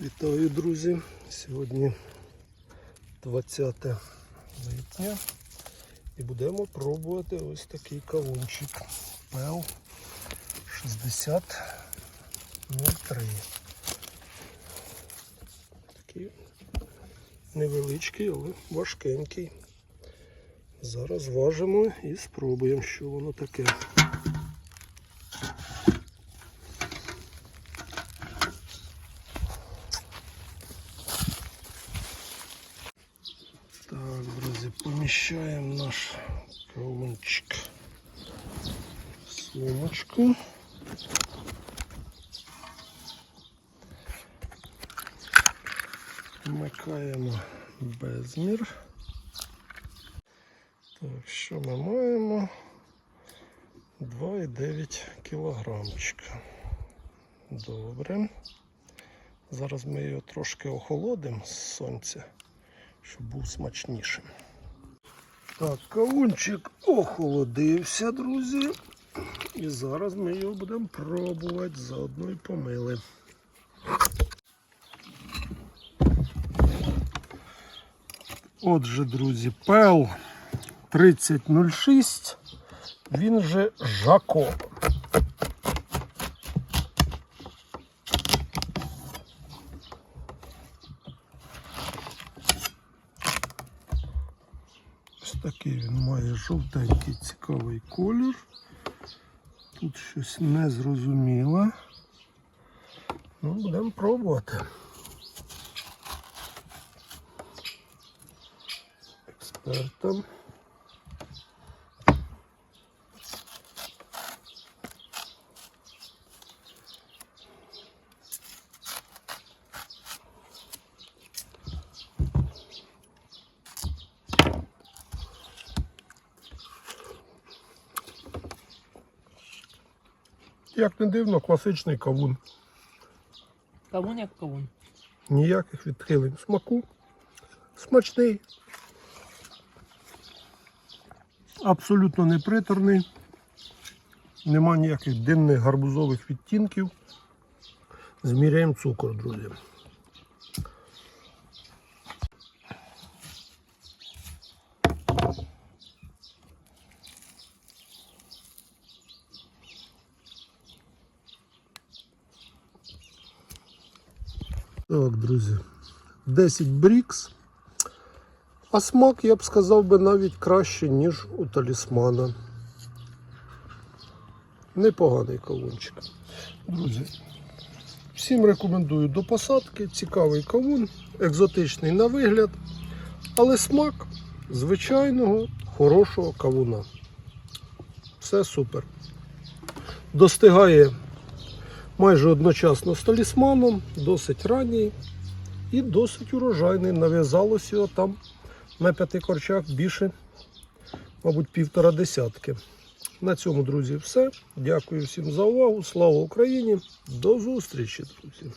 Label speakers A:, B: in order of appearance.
A: Вітаю, друзі! Сьогодні 20 липня і будемо пробувати ось такий кавунчик ПЕЛ 6003. Такий невеличкий, але важкенький. Зараз важимо і спробуємо, що воно таке. Так, поміщаємо наш кавунчик в сумочку. Вмикаємо безмір. Так, що ми маємо? 2,9 кілограмчика. Добре. Зараз ми його трошки охолодимо з сонця щоб був смачнішим. Так, кавунчик охолодився, друзі. І зараз ми його будемо пробувати, заодно і помили. Отже, друзі, пел 3006, він же Жако. Такий він має жовтенький цікавий колір. Тут щось незрозуміле. Ну, будемо пробувати. Експертам. Як не дивно, класичний кавун.
B: Кавун як кавун.
A: Ніяких відхилень смаку. Смачний. Абсолютно неприторний. Нема ніяких дивних гарбузових відтінків. Зміряємо цукор, друзі. Так, друзі. 10 брікс. А смак, я б сказав би, навіть краще, ніж у талісмана. Непоганий кавунчик. Друзі, всім рекомендую до посадки. Цікавий кавун, екзотичний на вигляд, але смак звичайного хорошого кавуна. Все супер. Достигає майже одночасно з талісманом, досить ранній і досить урожайний. Нав'язалося його там на п'яти корчах більше, мабуть, півтора десятки. На цьому, друзі, все. Дякую всім за увагу. Слава Україні! До зустрічі, друзі!